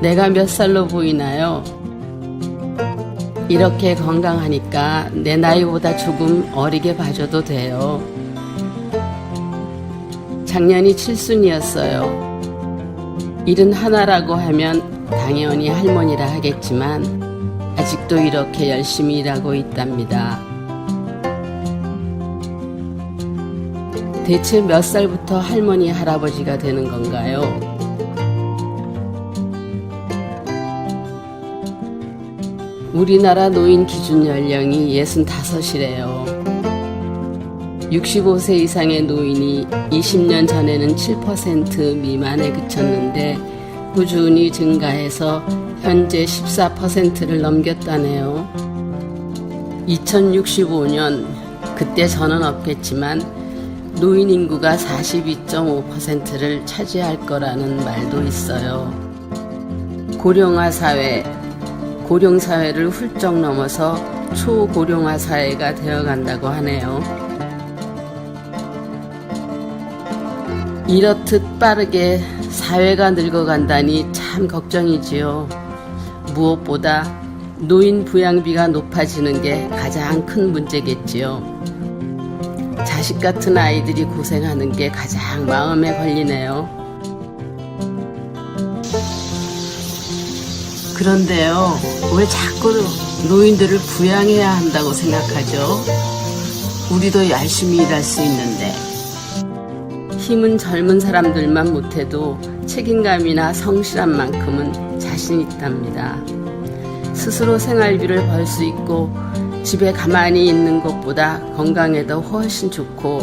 내가 몇 살로 보이나요? 이렇게 건강하니까 내 나이보다 조금 어리게 봐줘도 돼요. 작년이 칠순이었어요. 일은 하나라고 하면 당연히 할머니라 하겠지만 아직도 이렇게 열심히 일하고 있답니다. 대체 몇 살부터 할머니 할아버지가 되는 건가요? 우리나라 노인 기준 연령이 65이래요. 65세 이상의 노인이 20년 전에는 7% 미만에 그쳤는데 꾸준히 증가해서 현재 14%를 넘겼다네요. 2065년 그때 저는 없겠지만 노인 인구가 42.5%를 차지할 거라는 말도 있어요. 고령화 사회, 고령 사회를 훌쩍 넘어서 초고령화 사회가 되어 간다고 하네요. 이렇듯 빠르게 사회가 늙어간다니 참 걱정이지요. 무엇보다 노인 부양비가 높아지는 게 가장 큰 문제겠지요. 자식 같은 아이들이 고생하는 게 가장 마음에 걸리네요. 그런데요, 왜 자꾸 노인들을 부양해야 한다고 생각하죠? 우리도 열심히 일할 수 있는데. 힘은 젊은 사람들만 못해도 책임감이나 성실한 만큼은 자신 있답니다. 스스로 생활비를 벌 수 있고 집에 가만히 있는 것보다 건강에 더 훨씬 좋고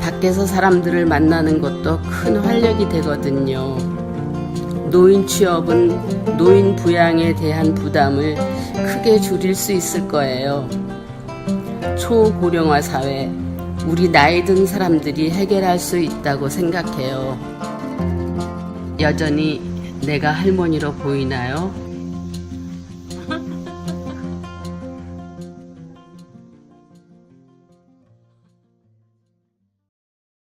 밖에서 사람들을 만나는 것도 큰 활력이 되거든요. 노인 취업은 노인 부양에 대한 부담을 크게 줄일 수 있을 거예요. 초고령화 사회, 우리 나이 든 사람들이 해결할 수 있다고 생각해요. 여전히 내가 할머니로 보이나요?